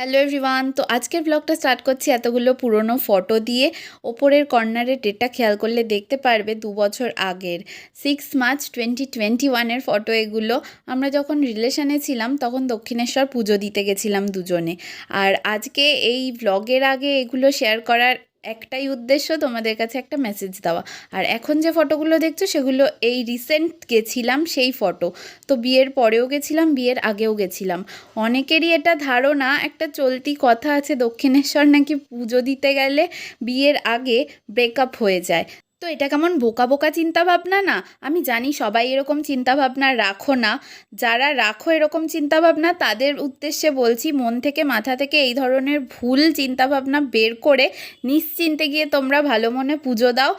Hello everyone তো আজকের ব্লগটা স্টার্ট করছি এতগুলো পুরনো ফটো দিয়ে। ওপরের কর্নারের ডেটটা খেয়াল করলে দেখতে পারবে দু বছর আগের। সিক্স মার্চ টোয়েন্টি টোয়েন্টি ওয়ানের ফটো এগুলো। আমরা যখন রিলেশানে ছিলাম, তখন দক্ষিণেশ্বর পুজো দিতে গেছিলাম দুজনে। আর আজকে এই ব্লগের আগে এগুলো শেয়ার করার একটাই উদ্দেশ্য তোমাদের কাছে একটা মেসেজ দেওয়া। আর এখন যে ফটোগুলো দেখছ, সেগুলো এই রিসেন্ট গেছিলাম সেই ফটো তো বিয়ের পরেও গেছিলাম, বিয়ের আগেও গেছিলাম। অনেকেরই এটা ধারণা, একটা চলতি কথা আছে, দক্ষিণেশ্বর নাকি পুজো দিতে গেলে বিয়ের আগে ব্রেকআপ হয়ে যায়। তো এটা কেমন বোকা বোকা চিন্তা ভাবনা না? আমি জানি সবাই এরকম চিন্তা ভাবনা রাখো না। যারা রাখো এরকম চিন্তা ভাবনা তাদের উদ্দেশ্যে বলছি মন থেকে মাথা থেকে এই ধরনের ভুল চিন্তা ভাবনা বের করে নিশ্চিন্তে গিয়ে তোমরা ভালো মনে পুজো দাও।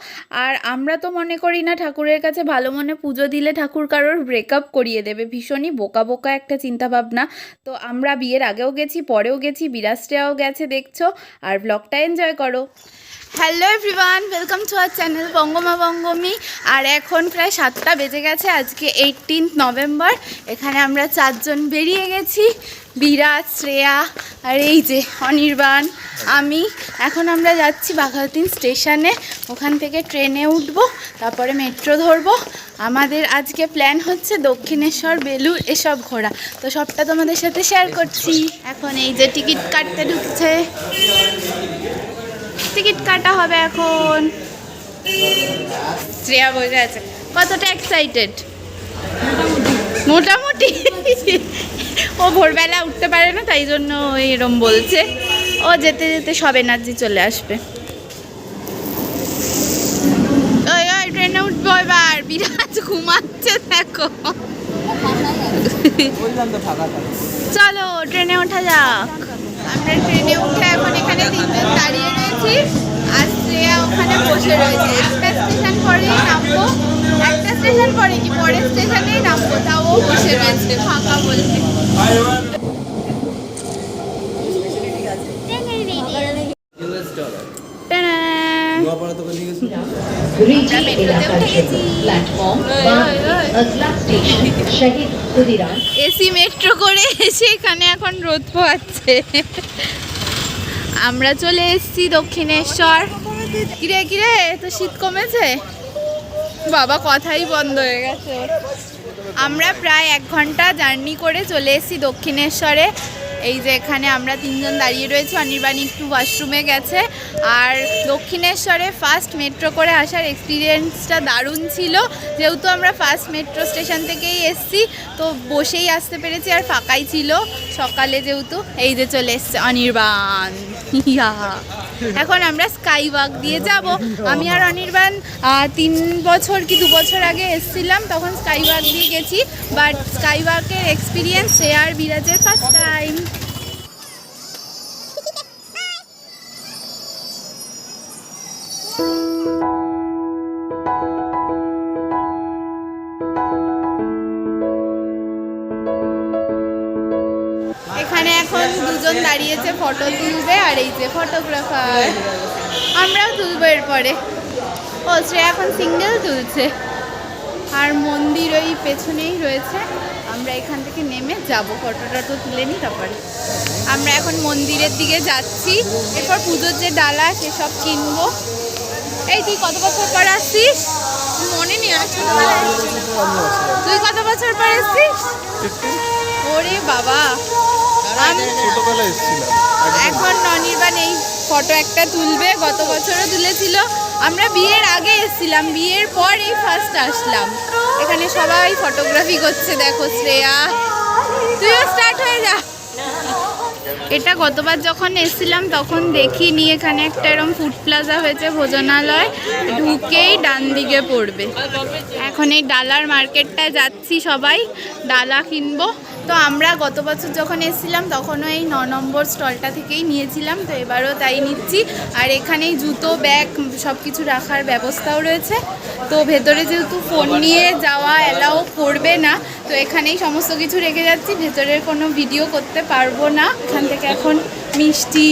আর আমরা তো মনে করি না ঠাকুরের কাছে ভালো মনে পুজো দিলে ঠাকুর কারোর ব্রেকআপ করিয়ে দেবে। ভীষণই বোকা বোকা একটা চিন্তা ভাবনা তো আমরা বিয়ের আগেও গেছি, পরেও গেছি বিরাজটাও গেছে, দেখছ। আর ব্লগটা এনজয় করো। Hello everyone welcome to our channel বঙ্গমা বঙ্গমি আর এখন প্রায় সাতটা বেজে গেছে, আজকে এইটিনথ নভেম্বর এখানে আমরা চারজন বেরিয়ে গেছি বিরাজ শ্রেয়া আর এই যে অনির্বাণ, আমি। এখন আমরা যাচ্ছি বাঘাতিন স্টেশনে, ওখান থেকে ট্রেনে উঠব, তারপরে মেট্রো ধরবো। আমাদের আজকে প্ল্যান হচ্ছে দক্ষিণেশ্বর বেলুর এসব ঘোরা। তো সবটা তোমাদের সাথে শেয়ার করছি। এখন এই যে টিকিট কাটতে ঢুকছে। টিকিট কাটা হবে এখন। শ্রেয়া বসে আছে। কতটা এক্সাইটেড মোটামুটি। ও ভোরবেলা উঠতে পারে না, তাই জন্য এরম বলছে। ও যেতে যেতে সব এনার্জি চলে আসবে। ওই ওই ট্রেনে উঠবো এবার। বিরাজ ঘুমাচ্ছে, দেখো। চলো ট্রেনে ওঠা যাক। আমরা ট্রেনে উঠে এখন এখানে দাঁড়িয়ে উঠেছি আর ওখানে বসে রয়েছে। একটা স্টেশন পরেই নামবো। একটা স্টেশন পরে কি? পরের স্টেশনেই নামবো। তাও বসে রয়েছে ফাঁকা বলছে এসি মেট্রো করে এসে এখানে এখন রোদ পোয়াচ্ছে আমরা চলে এসেছি দক্ষিণেশ্বর। কিরে কিরে, তো শীত কমেছে? বাবা, কথাই বন্ধ হয়ে গেছে। আমরা প্রায় এক ঘণ্টা জার্নি করে চলে এসেছি দক্ষিণেশ্বরে। এই যে এখানে আমরা তিনজন দাঁড়িয়ে রয়েছি, অনির্বাণী একটু ওয়াশরুমে গেছে। আর দক্ষিণেশ্বরে ফার্স্ট মেট্রো করে আসার এক্সপিরিয়েন্সটা দারুণ ছিল। যেহেতু আমরা ফার্স্ট মেট্রো স্টেশন থেকেই এসেছি, তো বসেই আসতে পেরেছি আর ফাঁকাই ছিল। সকালে যেহেতু, এই যে চলে এসছে অনির্বাণ। ইয়া। এখন আমরা স্কাই ওয়াক দিয়ে যাব। আমি আর অনির্বাণ তিন বছর কি দু বছর আগে এসেছিলাম, তখন স্কাই ওয়াক দিয়ে গেছি। বাট স্কাই ওয়াকের এক্সপিরিয়েন্স শেয়ার বিরাজের ফার্স্ট টাইম দাঁড়িয়েছে ফটো তুলবে আর এই যে ফটোগ্রাফার আমরাও তুলবো এরপরে। ও শ্রেয়া এখন সিঙ্গেল তুলছে। আর মন্দির ওই পেছনেই রয়েছে। আমরা এখান থেকে নেমে যাব। ফটোটা তো তুলে নিই তারপরে। আমরা এখন মন্দিরের দিকে যাচ্ছি। এরপর পুজোর যে ডালা সেসব কিনবো। এই তুই কত বছর পর আসছিস? মনে নেই অনেক ছোটবেলায়। তুই কত বছর পর আসছিস? ওরে বাবা। ছোটবেলায় এসেছিলাম এখন অনির্বাণ এই ফটো একটা তুলবে গত বছরও তুলেছিল। আমরা বিয়ের আগে এসেছিলাম বিয়ের পর এই ফার্স্ট আসলাম। এখানে সবাই ফটোগ্রাফি করছে দেখো শ্রেয়া। তুইও স্টার্ট হয়ে যা। এটা গতবার যখন এসেছিলাম তখন দেখিনি। এখানে একটা এরকম ফুড প্লাজা হয়েছে ভোজনালয়। ঢুকেই ডান দিকে পড়বে। এখন এই ডালার মার্কেটটায় যাচ্ছি সবাই। ডালা কিনবো। তো আমরা গত বছর যখন এসেছিলাম, তখনও এই ন নম্বর স্টলটা থেকেই নিয়েছিলাম। তো এবারও তাই নিচ্ছি। আর এখানেই জুতো, ব্যাগ সব কিছু রাখার ব্যবস্থাও রয়েছে। তো ভেতরে যেহেতু ফোন নিয়ে যাওয়া অ্যালাও করবে না, তো এখানেই সমস্ত কিছু রেখে যাচ্ছি। ভেতরের কোনো ভিডিও করতে পারব না। এখান থেকে এখন মিষ্টি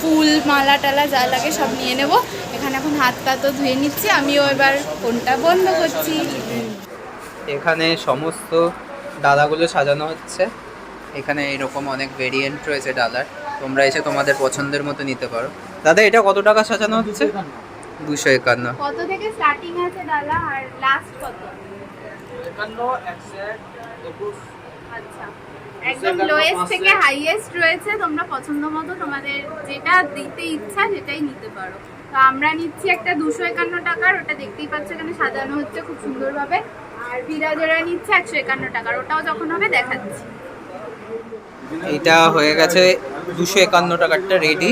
ফুল, মালা টালা যা লাগে সব নিয়ে নেব। এখানে এখন হাত পা তো ধুয়ে নিচ্ছি। আমিও এবার ফোনটা বন্ধ করছি। এখানে সমস্ত ডালাগুলো সাজানো হচ্ছে। এখানে এরকম অনেক ভেরিয়েন্ট রয়েছে ডালার। তোমরা এসে তোমাদের পছন্দের মতো নিতে পারো। দাদা এটা কত টাকা সাজানো হচ্ছে? দুশো একান্ন। কত থেকে স্টার্টিং আছে ডালা আর লাস্ট কত? আচ্ছা। একদম লোয়েস্ট থেকে হাইয়েস্ট রয়েছে। তোমরা পছন্দ মতো তোমাদের যেটা দিতে ইচ্ছা সেটাই নিতে পারো। তো আমরা নিচ্ছি একটা দুশো একান্ন টাকার। ওটা দেখতেই পাচ্ছ এখানে সাজানো হচ্ছে খুব সুন্দরভাবে। আর বিরাজরা নিচ্ছে একশো একান্ন টাকার ওটাও যখন হবে দেখাচ্ছি। এটা হয়ে গেছে দুশো একান্ন টাকারটা রেডি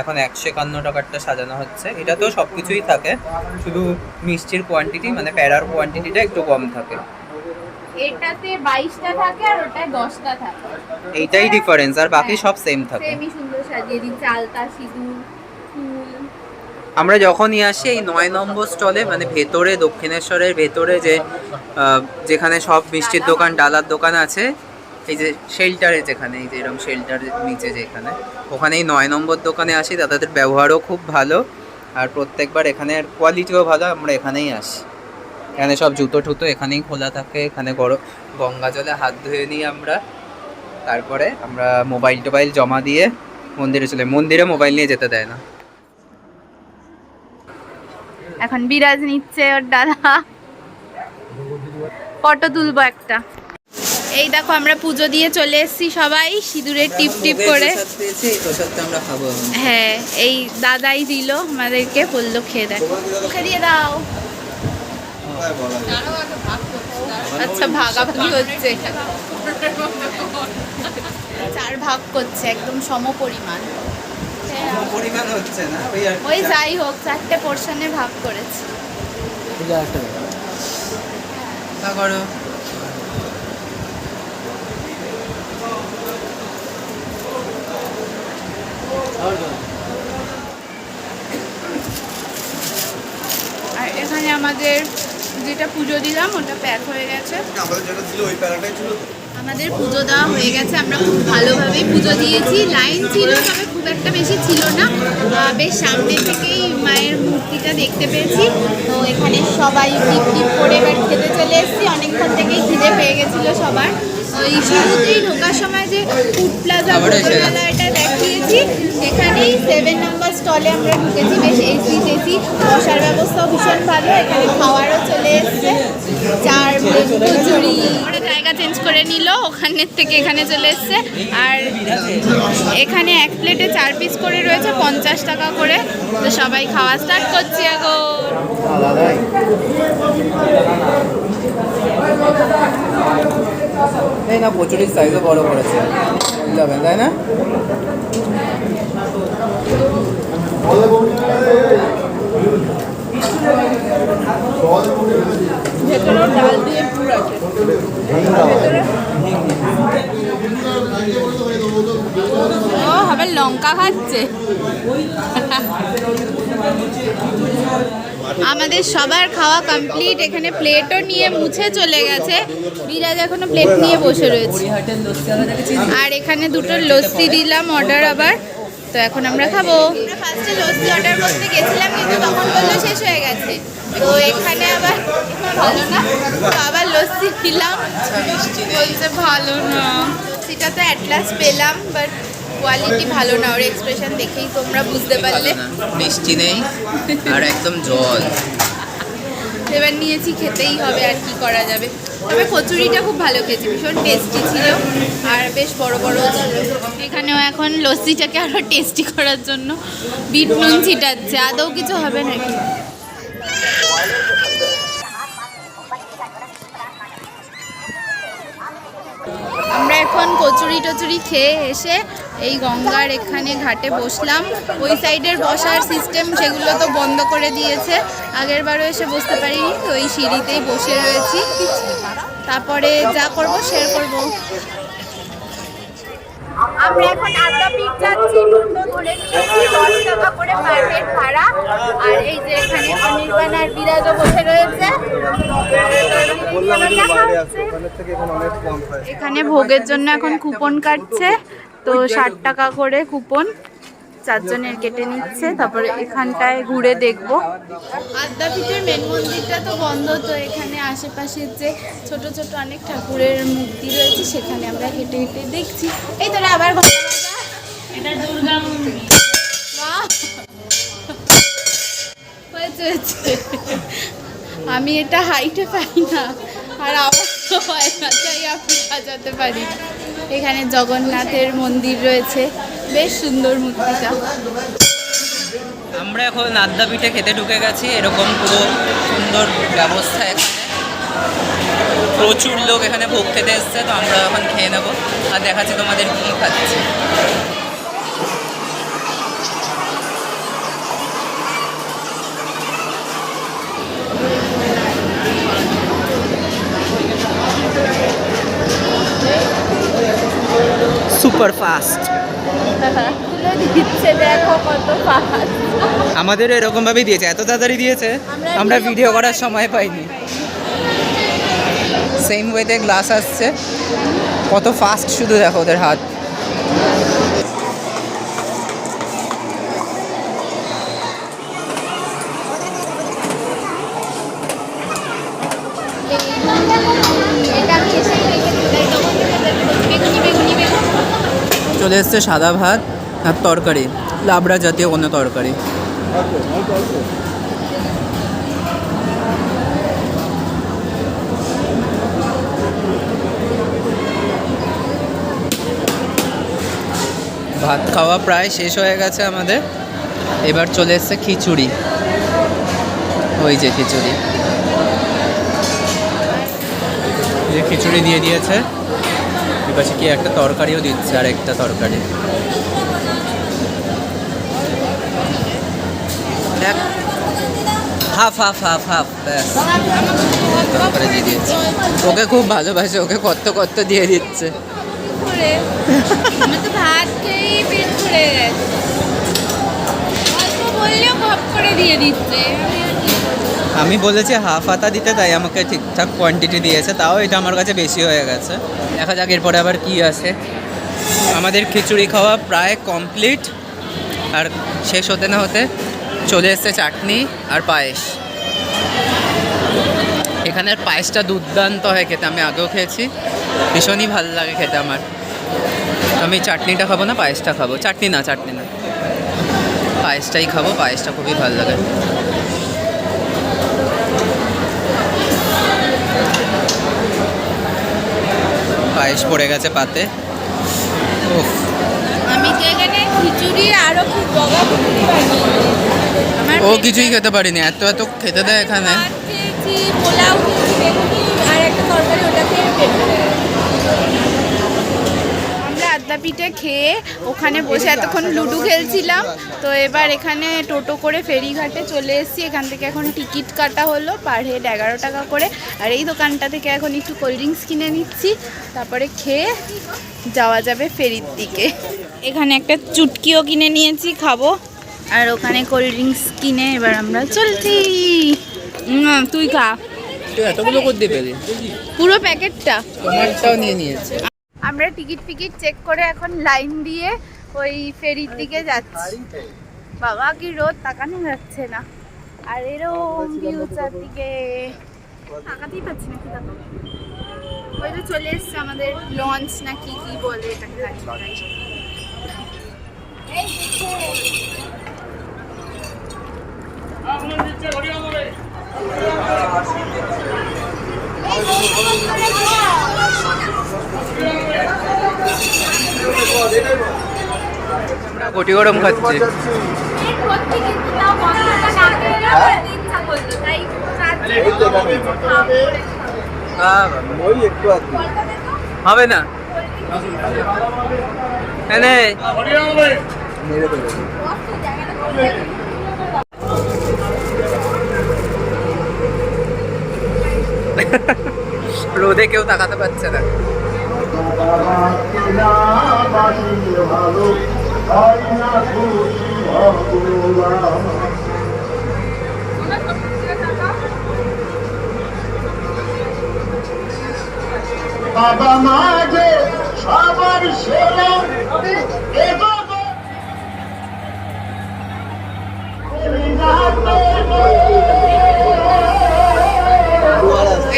এখন একশো একান্ন টাকারটা সাজানো হচ্ছে। এটাতেও সব কিছুই থাকে শুধু মিষ্টির কোয়ান্টিটি মানে প্যারার কোয়ান্টিটিটা একটু কম থাকে। এটাতে বাইশটা থাকে আর ওটায় দশটা থাকে। এইটাই ডিফারেন্স আর বাকি সব সেম থাকে। সেমই সুন্দর সাজিয়ে দিচ্ছে আলতা সিঁদুর আমরা যখনই আসি এই নয় নম্বর স্টলে মানে ভেতরে, দক্ষিণেশ্বরের ভেতরে যে যেখানে সব মিষ্টির দোকান, ডালার দোকান আছে, এই যে শেল্টারে যেখানে, এই যে এরকম শেল্টার নিচে যেখানে ওখানে এই নয় নম্বর দোকানে আসি, তাদের ব্যবহারও খুব ভালো, আর প্রত্যেকবার এখানের কোয়ালিটিও ভালো, আমরা এখানেই আসি। এখানে সব জুতো টুতো এখানেই খোলা থাকে, এখানে গরম গঙ্গা জলে হাত ধুয়ে নিই আমরা, তারপরে আমরা মোবাইল টোবাইল জমা দিয়ে মন্দিরে চলে, মন্দিরে মোবাইল নিয়ে যেতে দেয় না। এখন বিরাজ নিচ্ছে ওর দাদা। ফটো তুলবো একটা। এই দেখো আমরা পুজো দিয়ে চলে এসেছি সবাই সিঁদুরের টিপ টিপ করে। হ্যাঁ এই দাদাই দিল আমাদেরকে বলল খেয়ে দেখো। মুখে দিয়ে দাও। আচ্ছা ভাগাভাগি হচ্ছে। চার ভাগ করছে একদম সম পরিমাণ পরিমাণ হচ্ছে না ওই আর ওই যাই হোক চারটে পোর্শনে ভাগ করেছে। তা করো। আর এখানে আমাদের যেটা পুজো দিলাম ওটা প্যাক হয়ে গেছে। আমাদের যেটা ছিল ওই প্যারাটাই ছিল তো? আমাদের পুজো দেওয়া হয়ে গেছে। আমরা খুব ভালোভাবেই পুজো দিয়েছি। লাইন ছিল, তবে খুব একটা বেশি ছিল না। বেশ সামনে থেকেই মায়ের মূর্তিটা দেখতে পেয়েছি। তো এখানে সবাই টিপ টিপ করে এবার খেতে চলে এসেছি। অনেকক্ষণ থেকেই খিদে পেয়ে গেছিল সবার। ওই শুরুতেই ঢোকার সময় যে ফুড প্লাজা এটা দেখিয়েছি, সেখানেই সেভেন নাম্বার স্টলে আমরা ঢুকেছি। বেশ এসি টেসি বসার ব্যবস্থাও ভীষণ ভালো। এখানে খাওয়ারও চলে এসছে। চার কচুরি। ওরা জায়গা চেঞ্জ করে নিল ওখানের থেকে এখানে চলে এসছে। আর এখানে এক প্লেটে চার পিস করে রয়েছে পঞ্চাশ টাকা করে। তো সবাই খাওয়া স্টার্ট করছি এখন এই না কচুরির সাইজও বড় করেছে। যাবেন তাই না? ও লঙ্কা খাচ্ছে আমাদের সবার খাওয়া কমপ্লিট এখানে প্লেটও নিয়ে মুছে চলে গেছে। বিরাজ এখনও প্লেট নিয়ে বসে রয়েছে। আর এখানে দুটো লস্যি দিলাম অর্ডার আবার। তো এখন আমরা খাব। ফার্স্টে লস্যি অর্ডার করতে গেছিলাম, কিন্তু তখন বলল শেষ হয়ে গেছে। তো এখানে আবার ভালো না? তো আবার লস্যি দিলাম। বলছে ভালো না। লস্যিটা তো অ্যাট লাস্ট পেলাম বাট কোয়ালিটি ভালো না। ওর এক্সপ্রেশন দেখেই তোমরা বুঝতে পারলে। মিষ্টি নেই, আর একদম জল। এবার নিয়েছি, খেতেই হবে আর কি করা যাবে। তবে কচুরিটা খুব ভালো খেয়েছি, ভীষণ টেস্টি ছিল আর বেশ বড় বড় ছিল। এখানেও এখন লস্যিটাকে আরও টেস্টি করার জন্য, বিট নুন ছিটাচ্ছে, আদৌ কিছু হবে নাকি? আমরা এখন কচুরি টচুরি খেয়ে এসে এই গঙ্গার এখানে ঘাটে বসলাম। ওই সাইডের বসার সিস্টেম সেগুলো তো বন্ধ করে দিয়েছে। আগের বারও এসে বসতে পারিনি, তো এই সিঁড়িতেই বসে রয়েছি। তারপরে যা করব শেয়ার করব। আমরা এখন আদ্রা পিক যাচ্ছি টোটো ধরে নিয়েছি দশ টাকা করে পার হেড ভাড়া। আর এই যে এখানে অনির্বাণ আর বিরাজও বসে রয়েছে। ওখানের থেকে এখন অনেক কম প্রাইস এখানে ভোগের জন্য এখন কুপন কাটছে তো ষাট টাকা করে কুপন চারজনের কেটে নিচ্ছে তারপরে এখানটায় ঘুরে দেখব আদ্যাপীঠের মেন মন্দিরটা তো বন্ধ তো এখানে আশেপাশের যে ছোট ছোট অনেক ঠাকুরের মূর্তি রয়েছে সেখানে আমরা হেঁটে হেঁটে দেখছি এই তোরা আবার! হয়েছে, হয়েছে। আমি এটা হাইটে পাই না আর আমার তো না সাজাতে পারি এখানে জগন্নাথের মন্দির রয়েছে। বেশ সুন্দর মূর্তিটা। আমরা এখন আদ্যা আদ্যাপীঠে খেতে ঢুকে গেছি। এরকম পুরো সুন্দর ব্যবস্থা এখানে। প্রচুর লোক এখানে ভোগ খেতে এসছে, তো আমরা এখন খেয়ে নেব। আর দেখাচ্ছি তোমাদের কী খাচ্ছি। সুপার ফাস্ট আমাদেরও এরকমভাবেই দিয়েছে এত তাড়াতাড়ি দিয়েছে আমরা আমরা ভিডিও করার সময় পাইনি। সেম ওয়েতে গ্লাস আসছে। কত ফাস্ট শুধু দেখো ওদের হাত এটা আমি এসেই রেখে দিই তখন বেগুনি বেগুনি বেগুনি চলে এসছে সাদা ভাত আর তরকারি, লাবড়া জাতীয় কোনো তরকারি। ভাত খাওয়া প্রায় শেষ হয়ে গেছে আমাদের। এবার চলে এসছে খিচুড়ি। ওই যে খিচুড়ি। যে খিচুড়ি দিয়ে দিয়েছে। এপাশে কি একটা তরকারিও দিচ্ছে আর একটা তরকারি? হাফ হাফ হাফ হাফ, ব্যাস। দিয়ে দিয়েছে। ওকে খুব ভালোবাসে, ওকে কত কত দিয়ে দিচ্ছে। ভাত খেয়েই করে দিয়ে দিচ্ছে। আমি বলেছি হাফ হাতা দিতে, তাই আমাকে ঠিকঠাক কোয়ান্টিটি দিয়েছে, তাও এটা আমার কাছে বেশি হয়ে গেছে। দেখা যাক এরপরে আবার কি আছে আমাদের খিচুড়ি খাওয়া প্রায় কমপ্লিট আর শেষ হতে না হতে চলে এসছে চাটনি আর পায়েস। এখানের পায়েসটা দুর্দান্ত হয় খেতে, আমি আগেও খেয়েছি। ভীষণই ভালো লাগে খেতে আমার। আমি চাটনিটা খাব না, পায়েসটা খাব। চাটনি না চাটনি না। পায়েসটাই খাব, পায়েসটা খুবই ভালো লাগে। পায়েস পড়ে গেছে পাতে। আমি তো এখানে খিচুড়ি আরও খুব বগা ও কিছুই খেতে পারিনি এত এত খেতে দেয় এখানে। পোলাও আর একটা তরকারি ওটা আমরা আদ্যাপীঠে খেয়ে ওখানে বসে এতক্ষণ লুডো খেলছিলাম। তো এবার এখানে টোটো করে ফেরিঘাটে চলে এসেছি। এখান থেকে এখন টিকিট কাটা হলো পার হেড এগারো টাকা করে। আর এই দোকানটা থেকে এখন একটু কোল্ড ড্রিঙ্কস কিনে নিচ্ছি। তারপরে খেয়ে যাওয়া যাবে ফেরির দিকে। এখানে একটা চুটকিও কিনে নিয়েছি খাব। আর ওখানে কোল্ড ড্রিঙ্কস কিনে এবার আমরা চলছি। তুই খা। এতগুলো করতে পেলি? পুরো প্যাকেটটা। তোমারটাও নিয়ে নিয়েছে। আমরা টিকিট ফিকিট চেক করে এখন লাইন দিয়ে ওই ফেরির দিকে যাচ্ছি। বাবা কি রোদ? তাকানো যাচ্ছে না। আর এরকম ভিউ চারদিকে। তাকাতেই পাচ্ছি না কি তাকাবো ওই তো চলে এসছে আমাদের লঞ্চ না কি কি বলে এটাকে। কোটি গরম খাচ্ছে। সত্যি কিন্তু তাও গন্ধটা রোদে কেউ তাকাতে পারছে না। বাবা মা যে সবার সেরা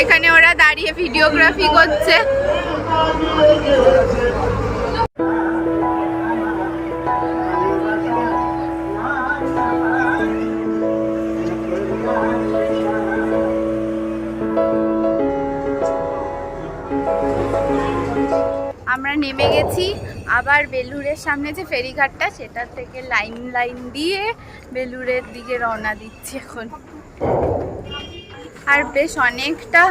এখানে ওরা দাঁড়িয়ে ভিডিওগ্রাফি করছে। আমরা নেমে গেছি, আবার বেলুরের সামনে যে ফেরিঘাটটা সেটা থেকে লাইন লাইন দিয়ে বেলুরের দিকে রওনা দিচ্ছি এখন। আর বেশ অনেকটা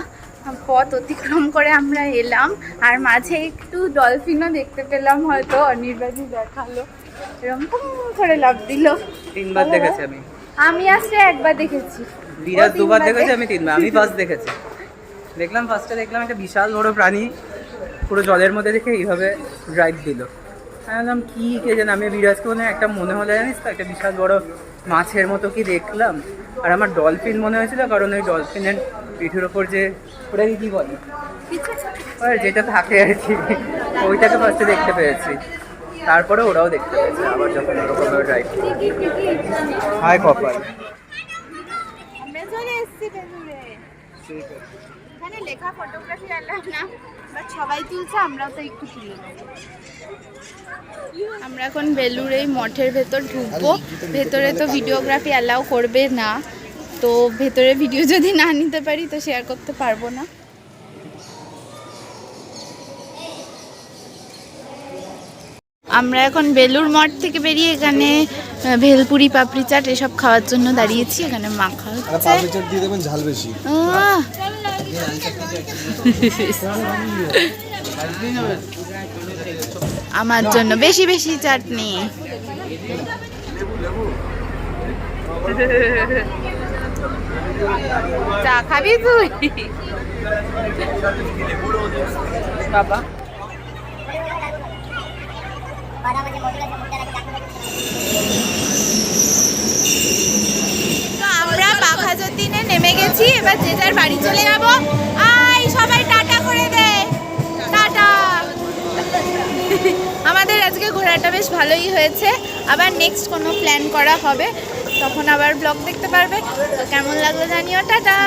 পথ অতিক্রম করে আমরা এলাম। আর মাঝে একটু ডলফিনও দেখতে পেলাম হয়তো অনির্বাণী দেখাল। এরকম করে লাভ দিল। তিনবার দেখেছি আমি। আমি আসলে একবার দেখেছি। বিরাট দুবার দেখেছি আমি তিনবার। আমি ফার্স্ট দেখেছি। দেখলাম ফার্স্টে দেখলাম একটা বিশাল বড় প্রাণী পুরো জলের মধ্যে দেখে এইভাবে ড্রাইভ দিল। আমি বললাম কি কে যেন আমি বিরাজকে মনে একটা মনে হলো জানিস তো? একটা বিশাল বড় মাছের মতো কি দেখলাম। আর আমার ডলফিন মনে হয়েছিল কারণ ওই ডলফিনের পিঠের ওপর যে ওটাকে কি বলে? আর যেটা থাকে আর কি। ওইটাকে ফার্স্টে দেখতে পেয়েছি। তারপরে ওরাও দেখতে পেয়েছে আবার যখন ওরকম ড্রাইভ হাই কপাল। লেখা ফটোগ্রাফি না। সবাই তুলছে তো একটু তুলি আমরা এখন বেলুর এই মঠের ভেতর ঢুকবো। ভেতরে তো ভিডিওগ্রাফি অ্যালাউ করবে না। তো ভেতরে ভিডিও যদি না নিতে পারি, তো শেয়ার করতে পারব না। আমরা এখন বেলুর মঠ থেকে বেরিয়ে এখানে ভেলপুরি পাপড়ি চাট এসব খাওয়ার জন্য দাঁড়িয়েছি এখানে মাখা পাপড়ি চাট দিয়ে দেবেন ঝাল বেশি। আমার জন্য বেশি বেশি চাটনি। চা খাবি তুই? বাবা। তো আমরা পাখা দিনে নেমে গেছি, এবার যে যার বাড়ি চলে যাব। আই সবাই টাটা করে দে। টাটা। আমাদের আজকে ঘোরাটা বেশ ভালোই হয়েছে। আবার নেক্সট কোনো প্ল্যান করা হবে। তখন আবার ব্লগ দেখতে পারবে। তো কেমন লাগল জানিও। টাটা।